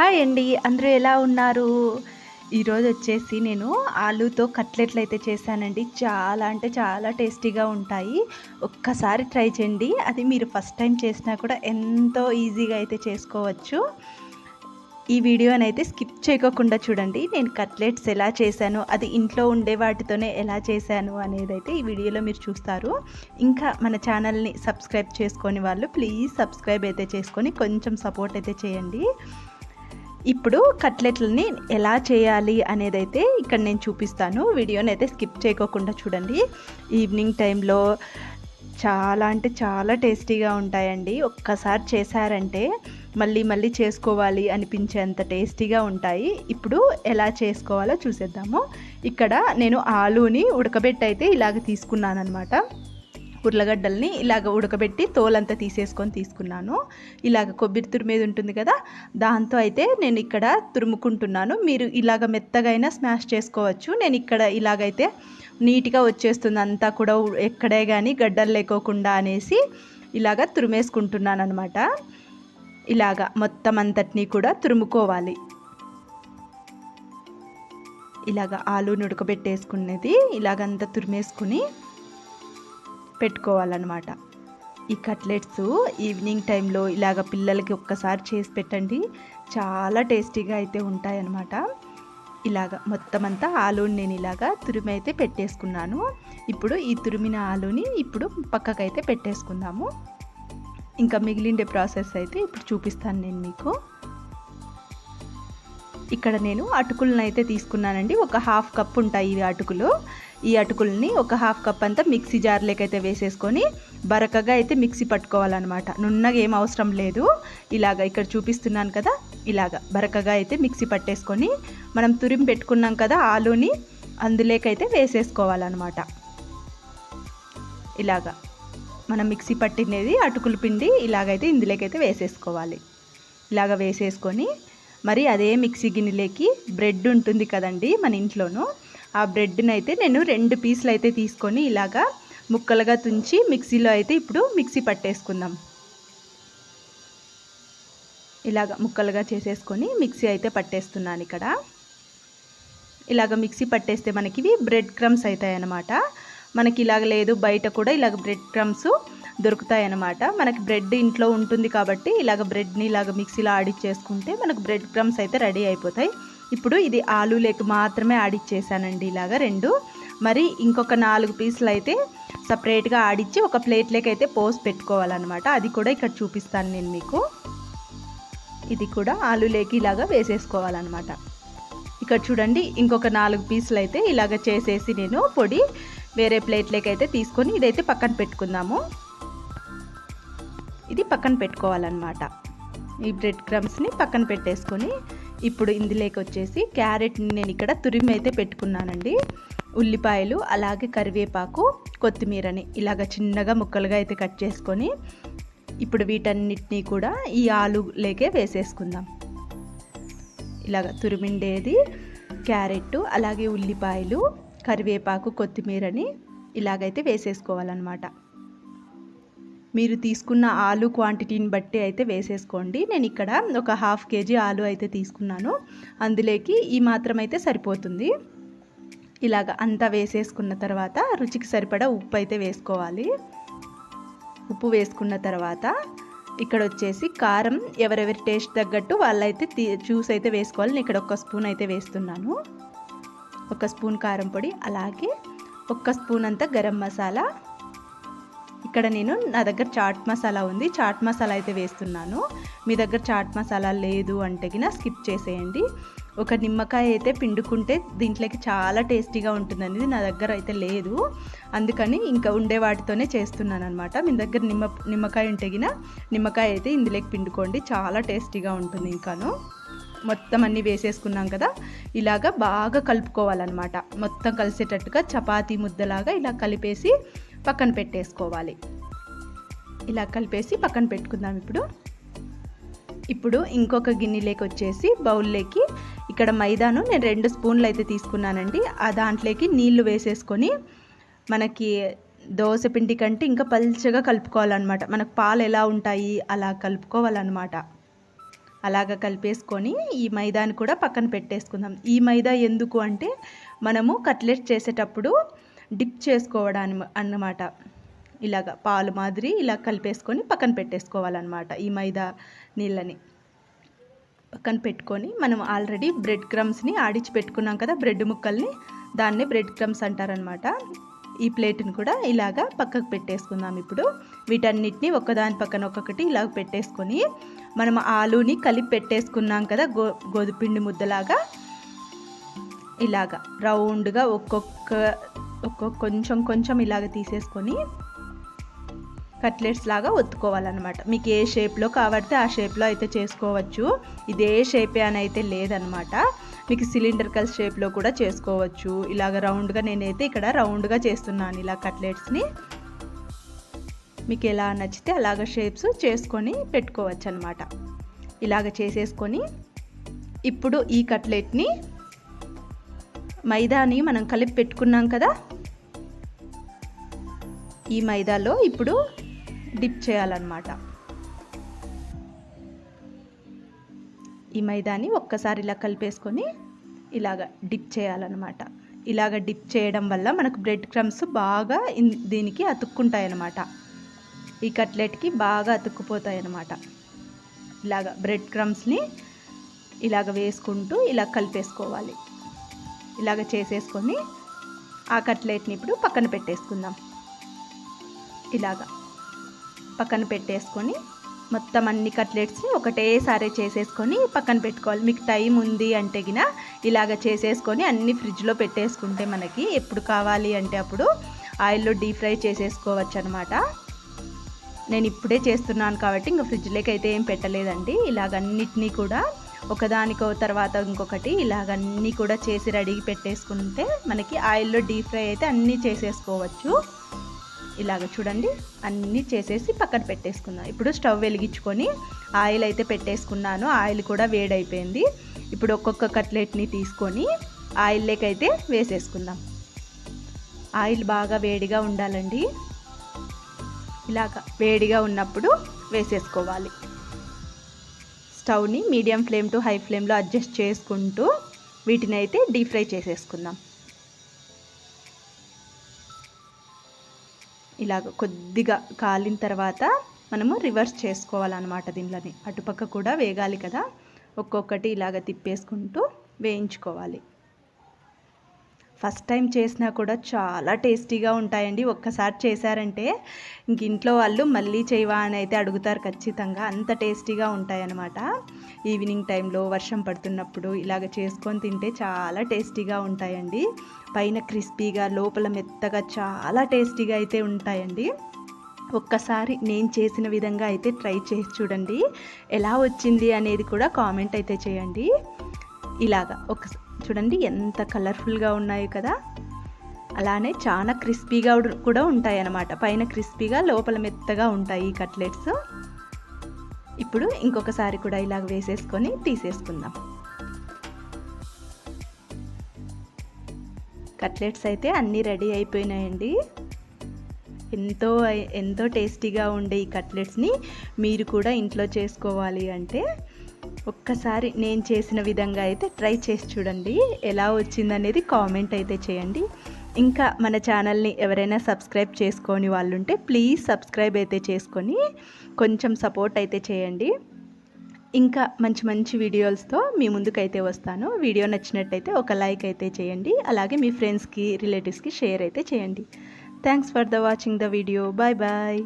Hi అండి. అందరూ ఎలా ఉన్నారు? ఈరోజు వచ్చేసి నేను ఆలూతో కట్లెట్లు అయితే చేశానండి. చాలా అంటే చాలా టేస్టీగా ఉంటాయి. ఒక్కసారి ట్రై చేయండి. అది మీరు ఫస్ట్ టైం చేసినా కూడా ఎంతో ఈజీగా అయితే చేసుకోవచ్చు. ఈ వీడియోని అయితే స్కిప్ చేయకోకుండా చూడండి. నేను కట్లెట్స్ ఎలా చేశాను అది ఇంట్లో ఉండే వాటితోనే ఎలా చేశాను అనేది అయితే ఈ వీడియోలో మీరు చూస్తారు. ఇంకా మన ఛానల్ని సబ్స్క్రైబ్ చేసుకొని వాళ్ళు ప్లీజ్ సబ్స్క్రైబ్ అయితే చేసుకొని కొంచెం సపోర్ట్ అయితే చేయండి. ఇప్పుడు కట్లెట్లని ఎలా చేయాలి అనేది అయితే ఇక్కడ నేను చూపిస్తాను. వీడియోని అయితే స్కిప్ చేయకోకుండా చూడండి. ఈవినింగ్ టైంలో చాలా అంటే చాలా టేస్టీగా ఉంటాయండి. ఒక్కసారి చేశారంటే మళ్ళీ మళ్ళీ చేసుకోవాలి అనిపించేంత టేస్టీగా ఉంటాయి. ఇప్పుడు ఎలా చేసుకోవాలో చూసేద్దాము. ఇక్కడ నేను ఆలూని ఉడకబెట్టి అయితే ఇలాగ తీసుకున్నాను అనమాట ఉర్లగడ్డల్ని ఇలాగ ఉడకబెట్టి తోలంతా తీసేసుకొని తీసుకున్నాను. ఇలాగ కొబ్బరి తురిమేది ఉంటుంది కదా దాంతో అయితే నేను ఇక్కడ తురుముకుంటున్నాను. మీరు ఇలాగ మెత్తగైనా స్మాష్ చేసుకోవచ్చు. నేను ఇక్కడ ఇలాగైతే నీట్గా వచ్చేస్తుంది అంతా కూడా ఎక్కడే కానీ గడ్డలు లేకోకుండా అనేసి ఇలాగ తురిమేసుకుంటున్నాను అనమాట ఇలాగా మొత్తం అంతటినీ కూడా తురుముకోవాలి. ఇలాగ ఆలు ఉడకబెట్టేసుకునేది ఇలాగంతా తురిమేసుకుని పెట్టుకోవాలన్నమాట. ఈ కట్లెట్స్ ఈవినింగ్ టైంలో ఇలాగ పిల్లలకి ఒక్కసారి చేసి పెట్టండి. చాలా టేస్టీగా అయితే ఉంటాయన్నమాట. ఇలాగ మొత్తం అంతా ఆలూని నేను ఇలాగా తురిమి అయితే పెట్టేసుకున్నాను. ఇప్పుడు ఈ తురిమిన ఆలూని ఇప్పుడు పక్కకైతే పెట్టేసుకుందాము. ఇంకా మిగిలిండే ప్రాసెస్ అయితే ఇప్పుడు చూపిస్తాను నేను మీకు. ఇక్కడ నేను అటుకులను అయితే తీసుకున్నానండి. ఒక హాఫ్ కప్ ఉంటాయి ఇవి అటుకులు. ఈ అటుకుల్ని ఒక హాఫ్ కప్ అంతా మిక్సీ జార్లోకి అయితే వేసేసుకొని బరకగా అయితే మిక్సీ పట్టుకోవాలన్నమాట. నున్నగా ఏం అవసరం లేదు. ఇలాగ ఇక్కడ చూపిస్తున్నాను కదా ఇలాగ బరకగా అయితే మిక్సీ పట్టేసుకొని మనం తురిమి పెట్టుకున్నాం కదా ఆలూని అందులోకైతే వేసేసుకోవాలన్నమాట. ఇలాగా మనం మిక్సీ పట్టినది అటుకుల పిండి ఇలాగైతే ఇందులోకైతే వేసేసుకోవాలి. ఇలాగ వేసేసుకొని మరి అదే మిక్సీ గిన్నెలోకి బ్రెడ్ ఉంటుంది కదండి మన ఇంట్లోనూ ఆ బ్రెడ్ని అయితే నేను రెండు పీసులు అయితే తీసుకొని ఇలాగా ముక్కలుగా తుంచి మిక్సీలో అయితే ఇప్పుడు మిక్సీ పట్టేసుకుందాం. ఇలాగ ముక్కలుగా చేసేసుకొని మిక్సీ అయితే పట్టేస్తున్నాను ఇక్కడ. ఇలాగ మిక్సీ పట్టేస్తే మనకి బ్రెడ్ క్రమ్స్ అవుతాయి అన్నమాట మనకి ఇలాగ లేదు బయట కూడా ఇలాగ బ్రెడ్ క్రమ్స్ దొరుకుతాయి అన్నమాట మనకి బ్రెడ్ ఇంట్లో ఉంటుంది కాబట్టి ఇలాగ బ్రెడ్ని ఇలాగ మిక్సీలో ఆడిచ్చేసుకుంటే మనకు బ్రెడ్ క్రమ్స్ అయితే రెడీ అయిపోతాయి. ఇప్పుడు ఇది ఆలు లేక మాత్రమే ఆడిచ్చేసానండి ఇలాగ రెండు. మరి ఇంకొక నాలుగు పీసులు అయితే సపరేట్గా ఆడిచ్చి ఒక ప్లేట్లోకి అయితే పోసి పెట్టుకోవాలన్నమాట. అది కూడా ఇక్కడ చూపిస్తాను నేను మీకు. ఇది కూడా ఆలు లేకి ఇలాగా వేసేసుకోవాలన్నమాట. ఇక్కడ చూడండి ఇంకొక నాలుగు పీసులు అయితే ఇలాగ చేసేసి నేను పొడి వేరే ప్లేట్లోకి అయితే తీసుకొని ఇదైతే పక్కన పెట్టుకుందాము. ఇది పక్కన పెట్టుకోవాలన్నమాట. ఈ బ్రెడ్ క్రమ్స్ని పక్కన పెట్టేసుకొని ఇప్పుడు ఇందులోకి వచ్చేసి క్యారెట్ని నేను ఇక్కడ తురిమి అయితే పెట్టుకున్నానండి. ఉల్లిపాయలు అలాగే కరివేపాకు కొత్తిమీరని ఇలాగ చిన్నగా ముక్కలుగా అయితే కట్ చేసుకొని ఇప్పుడు వీటన్నిటినీ కూడా ఈ ఆలులేకే వేసేసుకుందాం. ఇలాగ తురిమిండేది క్యారెట్ అలాగే ఉల్లిపాయలు కరివేపాకు కొత్తిమీరని ఇలాగైతే వేసేసుకోవాలన్నమాట. మీరు తీసుకున్న ఆలు క్వాంటిటీని బట్టి అయితే వేసేసుకోండి. నేను ఇక్కడ ఒక హాఫ్ కేజీ ఆలు అయితే తీసుకున్నాను. అందులోకి ఈ మాత్రం అయితే సరిపోతుంది. ఇలాగ అంతా వేసేసుకున్న తర్వాత రుచికి సరిపడా ఉప్పు అయితే వేసుకోవాలి. ఉప్పు వేసుకున్న తర్వాత ఇక్కడ వచ్చేసి కారం ఎవరెవరి టేస్ట్ తగ్గట్టు వాళ్ళైతే జ్యూస్ అయితే వేసుకోవాలి. నేను ఇక్కడ ఒక స్పూన్ అయితే వేస్తున్నాను. ఒక స్పూన్ కారం పొడి అలాగే ఒక్క స్పూన్ అంతా గరం మసాలా ఇక్కడ నేను నా దగ్గర చాట్ మసాలా ఉంది. చాట్ మసాలా అయితే వేస్తున్నాను. మీ దగ్గర చాట్ మసాలా లేదు అంటే కినా స్కిప్ చేసేయండి. ఒక నిమ్మకాయ అయితే పిండుకుంటే దీంట్లోకి చాలా టేస్టీగా ఉంటుందనేది నా దగ్గర అయితే లేదు. అందుకని ఇంకా ఉండే వాటితోనే చేస్తున్నాను అనమాట మీ దగ్గర నిమ్మ నిమ్మకాయ ఉంటే గిన నిమ్మకాయ అయితే ఇందులోకి పిండుకోండి. చాలా టేస్టీగా ఉంటుంది ఇంకాను. మొత్తం అన్నీ వేసేసుకున్నాం కదా. ఇలాగ బాగా కలుపుకోవాలన్నమాట. మొత్తం కలిసేటట్టుగా చపాతీ ముద్దలాగా ఇలా కలిపేసి పక్కన పెట్టేసుకోవాలి. ఇలా కలిపేసి పక్కన పెట్టుకుందాం ఇప్పుడు. ఇప్పుడు ఇంకొక గిన్నెలోకి వచ్చేసి బౌల్లోకి ఇక్కడ మైదాను నేను రెండు స్పూన్లు అయితే తీసుకున్నానండి. ఆ దాంట్లోకి నీళ్ళు వేసేసుకొని మనకి దోశ పిండి కంటే ఇంకా పల్చగా కలుపుకోవాలన్నమాట. మనకు పాలు ఎలా ఉంటాయి అలా కలుపుకోవాలన్నమాట. అలాగ కలిపేసుకొని ఈ మైదాని కూడా పక్కన పెట్టేసుకుందాం. ఈ మైదా ఎందుకు అంటే మనము కట్లెట్ చేసేటప్పుడు డిప్ చేసుకోవడానికి అన్నమాట. ఇలాగ పాలు మాదిరి ఇలా కలిపేసుకొని పక్కన పెట్టేసుకోవాలన్నమాట ఈ మైదా నీళ్ళని. పక్కన పెట్టుకొని మనం ఆల్రెడీ బ్రెడ్ క్రమ్స్ని ఆడిచి పెట్టుకున్నాం కదా బ్రెడ్ ముక్కల్ని దాన్ని బ్రెడ్ క్రమ్స్ అంటారనమాట ఈ ప్లేట్ని కూడా ఇలాగా పక్కకు పెట్టేసుకుందాం ఇప్పుడు. వీటన్నిటిని ఒకదాని పక్కన ఒక్కొక్కటి ఇలాగ పెట్టేసుకొని మనం ఆలుని కలిపి పెట్టేసుకున్నాం కదా గో గోధుపిండి ముద్దలాగా. ఇలాగా రౌండ్గా ఒక్కొక్క ఒక్కొక్క కొంచెం కొంచెం ఇలాగ తీసేసుకొని కట్లెట్స్ లాగా ఒత్తుకోవాలన్నమాట. మీకు ఏ షేప్లో కావడితే ఆ షేప్లో అయితే చేసుకోవచ్చు. ఇదే షేపే అని అయితే లేదనమాట మీకు సిలిండర్కల్ షేప్లో కూడా చేసుకోవచ్చు. ఇలాగ రౌండ్గా నేనైతే ఇక్కడ రౌండ్గా చేస్తున్నాను ఇలా కట్లెట్స్ని. మీకు ఎలా నచ్చితే అలాగ షేప్స్ చేసుకొని పెట్టుకోవచ్చు అనమాట ఇలాగ చేసేసుకొని ఇప్పుడు ఈ కట్లెట్ని మైదాని మనం కలిపి పెట్టుకున్నాం కదా? ఈ మైదాలో ఇప్పుడు డిప్ చేయాలన్నమాట. ఈ మైదాని ఒక్కసారి ఇలా కలిపేసుకొని ఇలాగ డిప్ చేయాలన్నమాట. ఇలాగ డిప్ చేయడం వల్ల మనకు బ్రెడ్ క్రమ్స్ బాగా దీనికి అతుక్కుంటాయన్నమాట. ఈ కట్లెట్కి బాగా అతుక్కుపోతాయి అన్నమాట ఇలాగ బ్రెడ్ క్రమ్స్ని ఇలాగ వేసుకుంటూ ఇలా కలిపేసుకోవాలి. ఇలాగ చేసేసుకొని ఆ కట్లెట్ని ఇప్పుడు పక్కన పెట్టేసుకుందాం. ఇలాగా పక్కన పెట్టేసుకొని మొత్తం అన్ని కట్లెట్స్ని ఒకటేసారి చేసేసుకొని పక్కన పెట్టుకోవాలి. మీకు టైం ఉంది అంటే గిన ఇలాగ చేసేసుకొని అన్ని ఫ్రిడ్జ్లో పెట్టేసుకుంటే మనకి ఎప్పుడు కావాలి అంటే అప్పుడు ఆయిల్లో డీప్ ఫ్రై చేసేసుకోవచ్చు అనమాట నేను ఇప్పుడే చేస్తున్నాను కాబట్టి ఇంకా ఫ్రిడ్జ్లోకి అయితే ఏం పెట్టలేదండి. ఇలాగ అన్నిటినీ కూడా ఒకదానికో తర్వాత ఇంకొకటి ఇలాగన్నీ కూడా చేసి రెడీ పెట్టేసుకుంటే మనకి ఆయిల్లో డీప్ ఫ్రై అయితే అన్నీ చేసేసుకోవచ్చు. ఇలాగ చూడండి అన్నీ చేసేసి పక్కన పెట్టేసుకుందాం. ఇప్పుడు స్టవ్ వెలిగించుకొని ఆయిల్ అయితే పెట్టేసుకున్నాను. ఆయిల్ కూడా వేడైపోయింది. ఇప్పుడు ఒక్కొక్క కట్లెట్ని తీసుకొని ఆయిల్లోకి అయితే వేసేసుకుందాం. ఆయిల్ బాగా వేడిగా ఉండాలండి. ఇలాగ వేడిగా ఉన్నప్పుడు వేసేసుకోవాలి. స్టవ్ని మీడియం ఫ్లేమ్ టు హై ఫ్లేమ్లో అడ్జస్ట్ చేసుకుంటూ వీటిని అయితే డీప్ ఫ్రై చేసేసుకుందాం. ఇలాగ కొద్దిగా కాలిన తర్వాత మనము రివర్స్ చేసుకోవాలన్నమాట దీనిలోని అటుపక్క కూడా వేగాలి కదా. ఒక్కొక్కటి ఇలాగ తిప్పేసుకుంటూ వేయించుకోవాలి. ఫస్ట్ టైం చేసినా కూడా చాలా టేస్టీగా ఉంటాయండి. ఒక్కసారి చేశారంటే ఇంక ఇంట్లో వాళ్ళు మళ్ళీ చేయవా అని అయితే అడుగుతారు ఖచ్చితంగా. అంత టేస్టీగా ఉంటాయన్నమాట. ఈవినింగ్ టైంలో వర్షం పడుతున్నప్పుడు ఇలాగ చేసుకొని తింటే చాలా టేస్టీగా ఉంటాయండి. పైన క్రిస్పీగా లోపల మెత్తగా చాలా టేస్టీగా అయితే ఉంటాయండి. ఒక్కసారి నేను చేసిన విధంగా అయితే ట్రై చేసి చూడండి. ఎలా వచ్చింది అనేది కూడా కామెంట్ అయితే చేయండి. ఇలాగా ఒకసారి చూడండి ఎంత కలర్ఫుల్గా ఉన్నాయి కదా. అలానే చాలా క్రిస్పీగా కూడా ఉంటాయి అన్నమాట పైన క్రిస్పీగా లోపల మెత్తగా ఉంటాయి ఈ కట్లెట్స్. ఇప్పుడు ఇంకొకసారి కూడా ఇలాగ వేసేసుకొని తీసేసుకుందాం. కట్లెట్స్ అయితే అన్నీ రెడీ అయిపోయినాయండి. ఎంతో ఎంతో టేస్టీగా ఉండే ఈ కట్లెట్స్ని మీరు కూడా ఇంట్లో చేసుకోవాలి అంటే ఒక్కసారి నేను చేసిన విధంగా అయితే ట్రై చేసి చూడండి. ఎలా వచ్చిందనేది కామెంట్ అయితే చేయండి. ఇంకా మన ఛానల్ని ఎవరైనా సబ్స్క్రైబ్ చేసుకొని వాళ్ళు ఉంటే ప్లీజ్ సబ్స్క్రైబ్ అయితే చేసుకొని కొంచెం సపోర్ట్ అయితే చేయండి. ఇంకా మంచి మంచి వీడియోస్తో మీ ముందుకైతే వస్తాను. వీడియో నచ్చినట్టయితే ఒక లైక్ అయితే చేయండి. అలాగే మీ ఫ్రెండ్స్కి రిలేటివ్స్కి షేర్ అయితే చేయండి. Thanks for the watching the video. Bye bye.